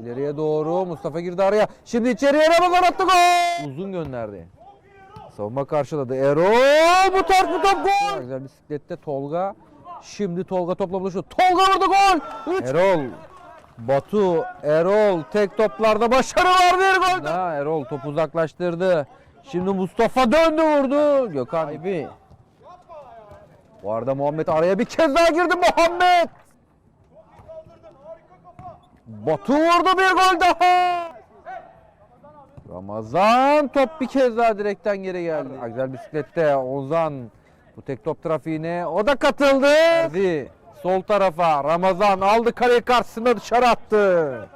İleriye doğru Mustafa girdi araya. Şimdi içeriye Ramazan attı gol. Uzun gönderdi. Savunma karşıladı. Erol bu tarz bu top gol. Güzel bisiklette Tolga. Şimdi Tolga topla buluşuyor. Tolga vurdu gol. Üç. Erol. Batu, Erol tek toplarda başarı var bir gol. Ha, Erol topu uzaklaştırdı. Şimdi Mustafa döndü vurdu. Gökhan İbi. Bu arada Muhammed araya bir kez daha girdi Muhammed. Batu vurdu bir gol daha. Ramazan top bir kez daha direkten geri geldi. Güzel bisiklette Ozan bu tek top trafiğine o da katıldı. Verdi. Sol tarafa Ramazan aldı kaleyi karşısına dışarı attı.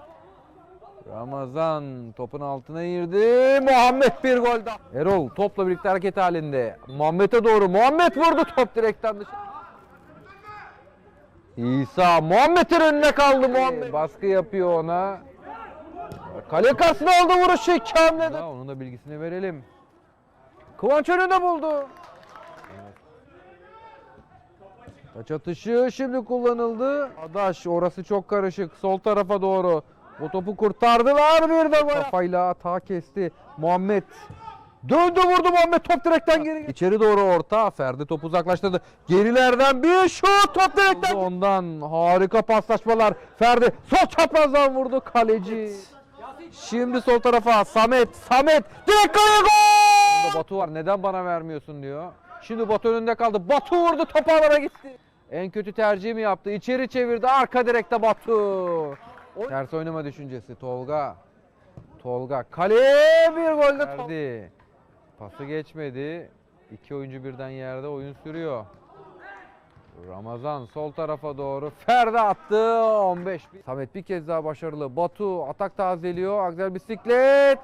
Ramazan topun altına girdi. Muhammed bir gol daha. Erol topla birlikte hareket halinde. Muhammed'e doğru. Muhammed vurdu top direkten dışarı. İsa Muhammed'in önüne kaldı Muhammed. Baskı yapıyor ona. Kale karşısına aldı vuruşu Kamil'de. Onun da bilgisini verelim. Kıvanç önünde buldu. Taç atışı şimdi kullanıldı. Adaş orası çok karışık. Sol tarafa doğru. O topu kurtardılar bir de. Kafayla ta kesti. Muhammed Döndü vurdu Muhammed top direkten geri. İçeri doğru orta. Ferdi topu uzaklaştırdı. Gerilerden bir şut top direkten. Ondan harika paslaşmalar. Ferdi sol çaprazdan vurdu kaleci. Şimdi sol tarafa Samet. Samet direkt kaleye gol. Burada Batu var. Neden bana vermiyorsun diyor. Şimdi Batu önünde kaldı. Batu vurdu top ağlara gitti. En kötü tercihi mi yaptı? İçeri çevirdi. Arka direkte Batu. Ters oynama düşüncesi Tolga. Tolga kaleye bir gol de verdi. Pası geçmedi. İki oyuncu birden yerde oyun sürüyor. Ramazan sol tarafa doğru Ferdi attı 15. Samet bir kez daha başarılı. Batu atak tazeliyor. Güzel bisiklet.